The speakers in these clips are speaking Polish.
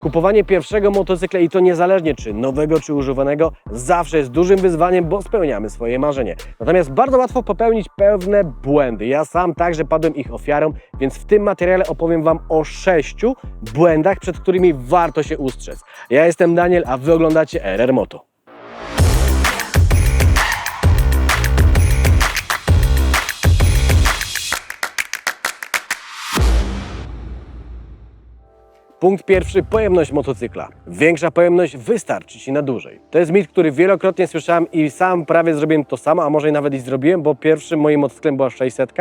Kupowanie pierwszego motocykla i to niezależnie czy nowego, czy używanego, zawsze jest dużym wyzwaniem, bo spełniamy swoje marzenie. Natomiast bardzo łatwo popełnić pewne błędy. Ja sam także padłem ich ofiarą, więc w tym materiale opowiem Wam o sześciu błędach, przed którymi warto się ustrzec. Ja jestem Daniel, a Wy oglądacie RR Moto. Punkt pierwszy, pojemność motocykla. Większa pojemność wystarczy Ci na dłużej. To jest mit, który wielokrotnie słyszałem i sam prawie zrobiłem to samo, a może nawet i zrobiłem, bo pierwszym moim motocyklem była 600,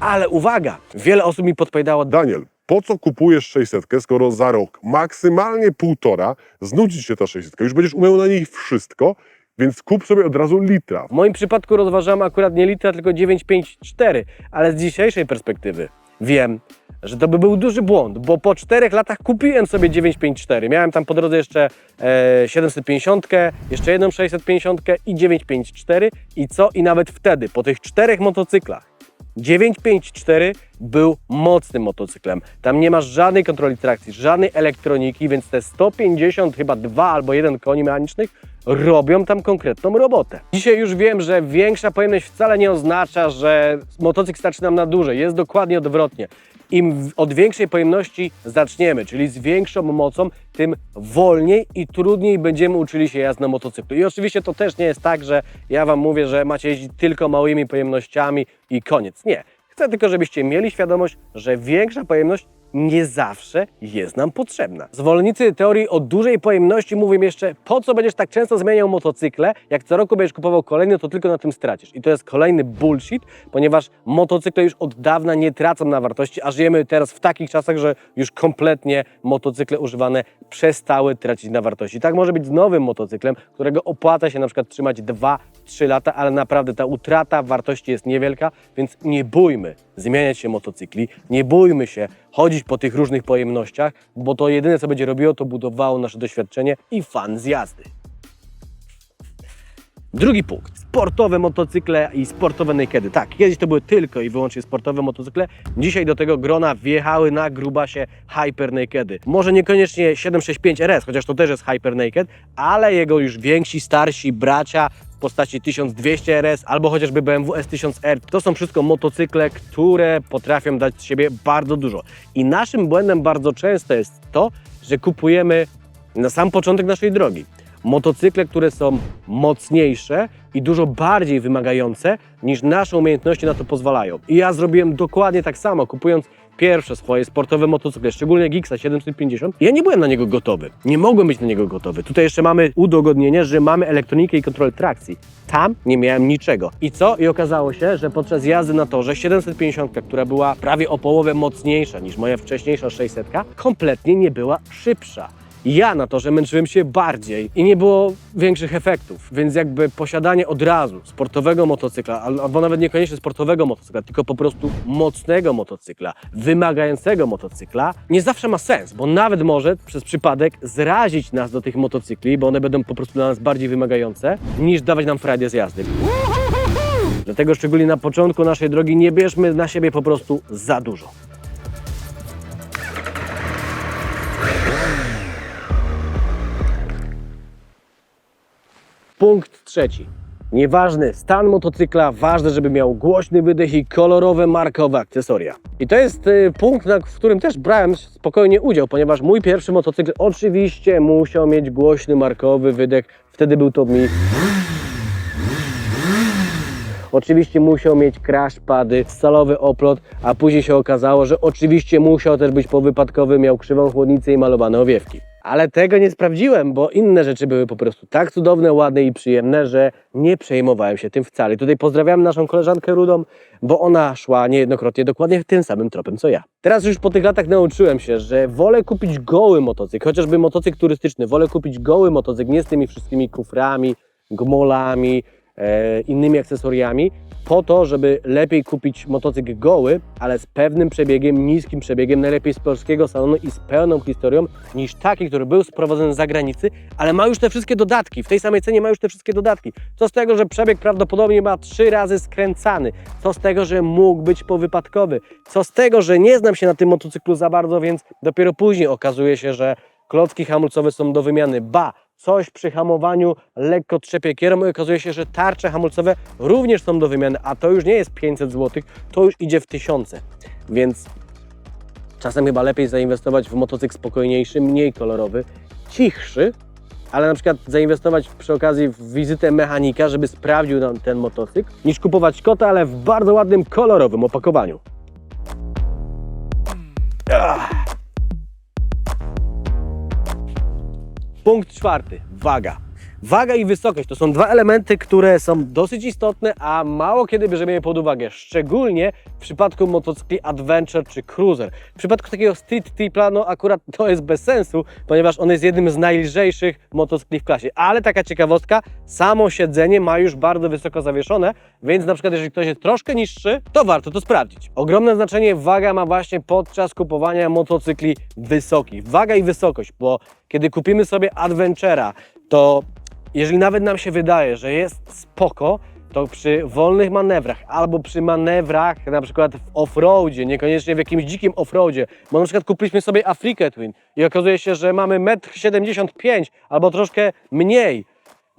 ale uwaga, wiele osób mi podpowiadało, Daniel, po co kupujesz 600, skoro za rok, maksymalnie półtora, znudzi się ta 600, już będziesz umiał na niej wszystko, więc kup sobie od razu litra. W moim przypadku rozważam akurat nie litra, tylko 954, ale z dzisiejszej perspektywy wiem, że to by był duży błąd, bo po czterech latach kupiłem sobie 954. Miałem tam po drodze jeszcze e, 750, jeszcze jedną 650 i 954 i co? I nawet wtedy, po tych czterech motocyklach, 954 był mocnym motocyklem. Tam nie masz żadnej kontroli trakcji, żadnej elektroniki, więc te 150, chyba dwa albo jeden koni mechanicznych robią tam konkretną robotę. Dzisiaj już wiem, że większa pojemność wcale nie oznacza, że motocykl starczy nam na dłużej. Jest dokładnie odwrotnie. Im od większej pojemności zaczniemy, czyli z większą mocą, tym wolniej i trudniej będziemy uczyli się jazdy na motocyklu. I oczywiście to też nie jest tak, że ja Wam mówię, że macie jeździć tylko małymi pojemnościami i koniec. Nie. Chcę tylko, żebyście mieli świadomość, że większa pojemność nie zawsze jest nam potrzebna. Zwolennicy teorii o dużej pojemności mówią jeszcze, po co będziesz tak często zmieniał motocykle, jak co roku będziesz kupował kolejny, to tylko na tym stracisz. I to jest kolejny bullshit, ponieważ motocykle już od dawna nie tracą na wartości, a żyjemy teraz w takich czasach, że już kompletnie motocykle używane przestały tracić na wartości. Tak może być z nowym motocyklem, którego opłaca się na przykład trzymać 2-3 lata, ale naprawdę ta utrata wartości jest niewielka, więc nie bójmy zmieniać się motocykli, nie bójmy się chodzić po tych różnych pojemnościach, bo to jedyne co będzie robiło, to budowało nasze doświadczenie i fan z jazdy. Drugi punkt. Sportowe motocykle i sportowe nakedy. Tak, kiedyś to były tylko i wyłącznie sportowe motocykle. Dzisiaj do tego grona wjechały na grubasie Hyper Nakedy. Może niekoniecznie 765 RS, chociaż to też jest Hyper Naked, ale jego już więksi, starsi bracia postaci 1200 RS albo chociażby BMW S1000R. To są wszystko motocykle, które potrafią dać z siebie bardzo dużo. I naszym błędem bardzo często jest to, że kupujemy na sam początek naszej drogi motocykle, które są mocniejsze i dużo bardziej wymagające niż nasze umiejętności na to pozwalają. I ja zrobiłem dokładnie tak samo, kupując pierwsze swoje sportowe motocykle, szczególnie Gixa 750. Ja nie byłem na niego gotowy. Nie mogłem być na niego gotowy. Tutaj jeszcze mamy udogodnienie, że mamy elektronikę i kontrolę trakcji. Tam nie miałem niczego. I co? I okazało się, że podczas jazdy na torze 750, która była prawie o połowę mocniejsza niż moja wcześniejsza 600, kompletnie nie była szybsza. Ja na to, że męczyłem się bardziej i nie było większych efektów, więc jakby posiadanie od razu sportowego motocykla, al- albo nawet niekoniecznie sportowego motocykla, tylko po prostu mocnego motocykla, wymagającego motocykla, nie zawsze ma sens, bo nawet może przez przypadek zrazić nas do tych motocykli, bo one będą po prostu dla nas bardziej wymagające, niż dawać nam frajdę z jazdy. Dlatego szczególnie na początku naszej drogi nie bierzmy na siebie po prostu za dużo. Punkt trzeci. Nieważny stan motocykla, ważne, żeby miał głośny wydech i kolorowe, markowe akcesoria. I to jest y, punkt, na, w którym też brałem spokojnie udział, ponieważ mój pierwszy motocykl oczywiście musiał mieć głośny, markowy wydech. Wtedy był to mi Oczywiście musiał mieć crash pady, stalowy oplot, a później się okazało, że oczywiście musiał też być powypadkowy, miał krzywą chłodnicę i malowane owiewki. Ale tego nie sprawdziłem, bo inne rzeczy były po prostu tak cudowne, ładne i przyjemne, że nie przejmowałem się tym wcale. Tutaj pozdrawiam naszą koleżankę Rudą, bo ona szła niejednokrotnie dokładnie tym samym tropem co ja. Teraz już po tych latach nauczyłem się, że wolę kupić goły motocykl, chociażby motocykl turystyczny, wolę kupić goły motocykl, nie z tymi wszystkimi kuframi, gmolami, innymi akcesoriami, po to, żeby lepiej kupić motocykl goły, ale z pewnym przebiegiem, niskim przebiegiem, najlepiej z polskiego salonu i z pełną historią, niż taki, który był sprowadzony z zagranicy, ale ma już te wszystkie dodatki. W tej samej cenie ma już te wszystkie dodatki. Co z tego, że przebieg prawdopodobnie ma trzy razy skręcany? Co z tego, że mógł być powypadkowy? Co z tego, że nie znam się na tym motocyklu za bardzo, więc dopiero później okazuje się, że klocki hamulcowe są do wymiany, ba, coś przy hamowaniu lekko trzepie kierą i okazuje się, że tarcze hamulcowe również są do wymiany, a to już nie jest 500 zł, to już idzie w tysiące. Więc czasem chyba lepiej zainwestować w motocykl spokojniejszy, mniej kolorowy, cichszy, ale na przykład zainwestować przy okazji w wizytę mechanika, żeby sprawdził nam ten motocykl, niż kupować kota, ale w bardzo ładnym, kolorowym opakowaniu. Ach. Punkt czwarty. Waga. Waga i wysokość to są dwa elementy, które są dosyć istotne, a mało kiedy bierzemy je pod uwagę. Szczególnie w przypadku motocykli Adventure czy Cruiser. W przypadku takiego Street Tripla, no akurat to jest bez sensu, ponieważ on jest jednym z najlżejszych motocykli w klasie. Ale taka ciekawostka, samo siedzenie ma już bardzo wysoko zawieszone, więc na przykład jeżeli ktoś jest troszkę niższy, to warto to sprawdzić. Ogromne znaczenie waga ma właśnie podczas kupowania motocykli wysokich. Waga i wysokość, bo kiedy kupimy sobie Adventure'a, to jeżeli nawet nam się wydaje, że jest spoko, to przy wolnych manewrach albo przy manewrach na przykład w offroadzie, niekoniecznie w jakimś dzikim offroadzie, bo na przykład kupiliśmy sobie Africa Twin i okazuje się, że mamy 1,75 m albo troszkę mniej,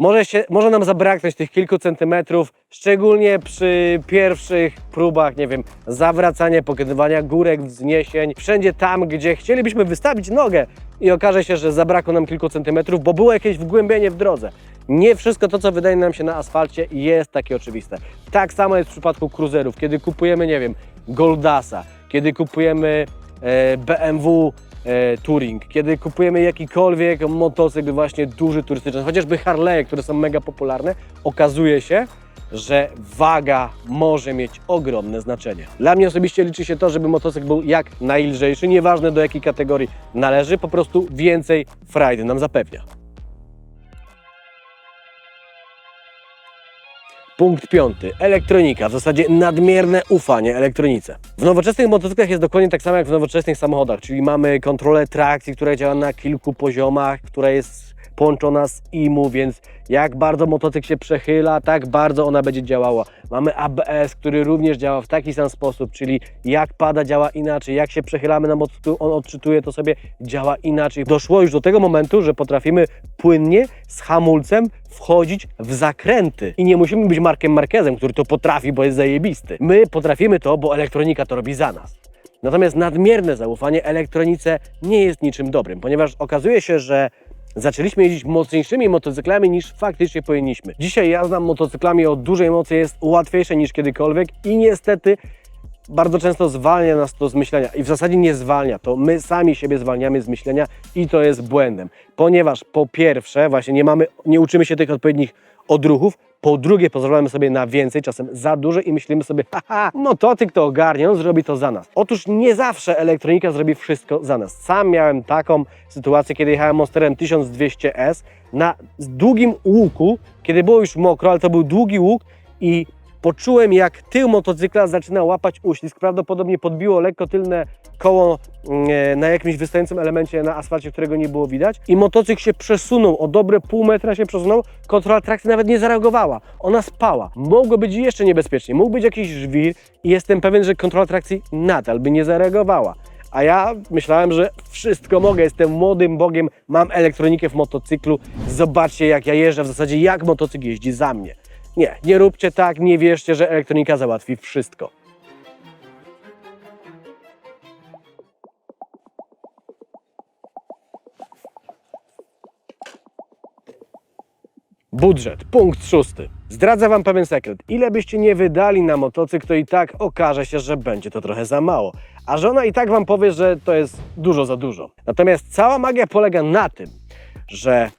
może, się, może nam zabraknąć tych kilku centymetrów, szczególnie przy pierwszych próbach, nie wiem, zawracania, pokonywania górek, wzniesień, wszędzie tam, gdzie chcielibyśmy wystawić nogę i okaże się, że zabrakło nam kilku centymetrów, bo było jakieś wgłębienie w drodze. Nie wszystko to, co wydaje nam się na asfalcie, jest takie oczywiste. Tak samo jest w przypadku cruiserów, kiedy kupujemy, nie wiem, Goldasa, kiedy kupujemy e, BMW e, Touring, kiedy kupujemy jakikolwiek motocykl właśnie duży, turystyczny, chociażby Harley, które są mega popularne, okazuje się, że waga może mieć ogromne znaczenie. Dla mnie osobiście liczy się to, żeby motocykl był jak najlżejszy, nieważne do jakiej kategorii należy, po prostu więcej frajdy nam zapewnia. Punkt piąty. Elektronika. W zasadzie nadmierne ufanie elektronice. W nowoczesnych motocyklach jest dokładnie tak samo jak w nowoczesnych samochodach, czyli mamy kontrolę trakcji, która działa na kilku poziomach, która jest połączona z IMU, więc jak bardzo motocykl się przechyla, tak bardzo ona będzie działała. Mamy ABS, który również działa w taki sam sposób, czyli jak pada działa inaczej, jak się przechylamy na motocyklu, on odczytuje to sobie, działa inaczej. Doszło już do tego momentu, że potrafimy płynnie z hamulcem wchodzić w zakręty i nie musimy być Markiem Marquezem, który to potrafi, bo jest zajebisty. My potrafimy to, bo elektronika to robi za nas. Natomiast nadmierne zaufanie elektronice nie jest niczym dobrym, ponieważ okazuje się, że zaczęliśmy jeździć mocniejszymi motocyklami niż faktycznie powinniśmy. Dzisiaj jazda motocyklami o dużej mocy jest łatwiejsza niż kiedykolwiek i niestety bardzo często zwalnia nas to z myślenia i w zasadzie nie zwalnia, to my sami siebie zwalniamy z myślenia i to jest błędem, ponieważ po pierwsze właśnie nie mamy, nie uczymy się tych odpowiednich odruchów, po drugie pozwalamy sobie na więcej, czasem za dużo i myślimy sobie, haha, motocyk to ogarnie, on zrobi to za nas. Otóż nie zawsze elektronika zrobi wszystko za nas. Sam miałem taką sytuację, kiedy jechałem Monsterem 1200S na długim łuku, kiedy było już mokro, ale to był długi łuk i poczułem jak tył motocykla zaczyna łapać uślizg. Prawdopodobnie podbiło lekko tylne koło mm, e, na jakimś wystającym elemencie na asfalcie, którego nie było widać. I motocykl się przesunął, o dobre pół metra się przesunął, kontrola trakcji nawet nie zareagowała, ona spała. Mogło być jeszcze niebezpiecznie, mógł być jakiś żwir i jestem pewien, że kontrola trakcji nadal by nie zareagowała. A ja myślałem, że wszystko mogę, jestem młodym bogiem, mam elektronikę w motocyklu, zobaczcie jak ja jeżdżę, w zasadzie jak motocykl jeździ za mnie. Nie, nie róbcie tak, nie wierzcie, że elektronika załatwi wszystko. Budżet, punkt szósty. Zdradzę Wam pewien sekret. Ile byście nie wydali na motocykl, to i tak okaże się, że będzie to trochę za mało. A żona i tak Wam powie, że to jest dużo za dużo. Natomiast cała magia polega na tym, że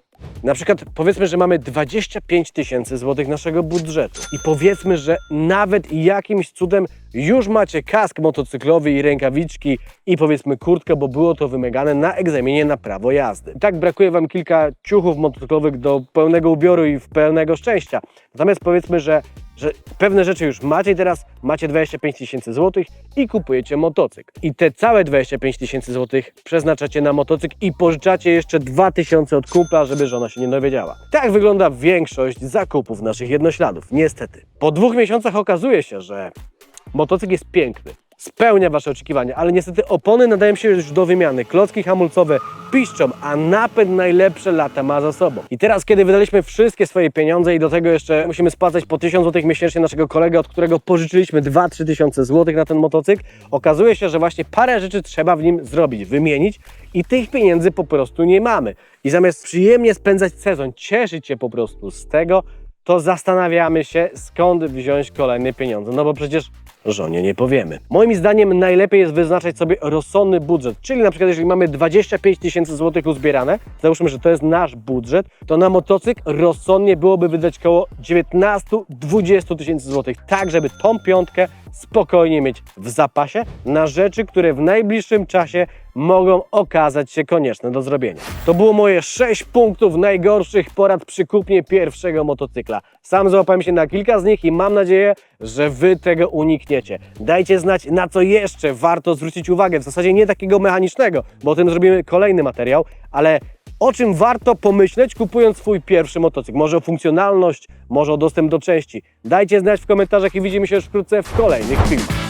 na przykład powiedzmy, że mamy 25 tysięcy złotych naszego budżetu i powiedzmy, że nawet jakimś cudem już macie kask motocyklowy i rękawiczki i powiedzmy kurtkę, bo było to wymagane na egzaminie na prawo jazdy. Tak brakuje Wam kilka ciuchów motocyklowych do pełnego ubioru i pełnego szczęścia. Natomiast powiedzmy, że że pewne rzeczy już macie teraz macie 25 tysięcy złotych i kupujecie motocykl. I te całe 25 tysięcy złotych przeznaczacie na motocykl i pożyczacie jeszcze 2 tysiące od kumpla, żeby żona się nie dowiedziała. Tak wygląda większość zakupów naszych jednośladów, niestety. Po dwóch miesiącach okazuje się, że motocykl jest piękny, spełnia Wasze oczekiwania, ale niestety opony nadają się już do wymiany. Klocki hamulcowe piszczą, a napęd najlepsze lata ma za sobą. I teraz, kiedy wydaliśmy wszystkie swoje pieniądze i do tego jeszcze musimy spłacać po 1000 zł miesięcznie naszego kolegę, od którego pożyczyliśmy 2-3 tysiące złotych na ten motocykl, okazuje się, że właśnie parę rzeczy trzeba w nim zrobić, wymienić i tych pieniędzy po prostu nie mamy. I zamiast przyjemnie spędzać sezon, cieszyć się po prostu z tego, to zastanawiamy się, skąd wziąć kolejne pieniądze. No bo przecież żonie nie powiemy. Moim zdaniem najlepiej jest wyznaczać sobie rozsądny budżet, czyli na przykład jeżeli mamy 25 tysięcy złotych uzbierane, załóżmy, że to jest nasz budżet, to na motocykl rozsądnie byłoby wydać około 19-20 tysięcy złotych, tak żeby tą piątkę spokojnie mieć w zapasie na rzeczy, które w najbliższym czasie mogą okazać się konieczne do zrobienia. To było moje 6 punktów najgorszych porad przy kupnie pierwszego motocykla. Sam załapałem się na kilka z nich i mam nadzieję, że Wy tego unikniecie. Dajcie znać, na co jeszcze warto zwrócić uwagę. W zasadzie nie takiego mechanicznego, bo o tym zrobimy kolejny materiał, ale o czym warto pomyśleć, kupując swój pierwszy motocykl. Może o funkcjonalność, może o dostęp do części. Dajcie znać w komentarzach i widzimy się już wkrótce w kolejnych filmach.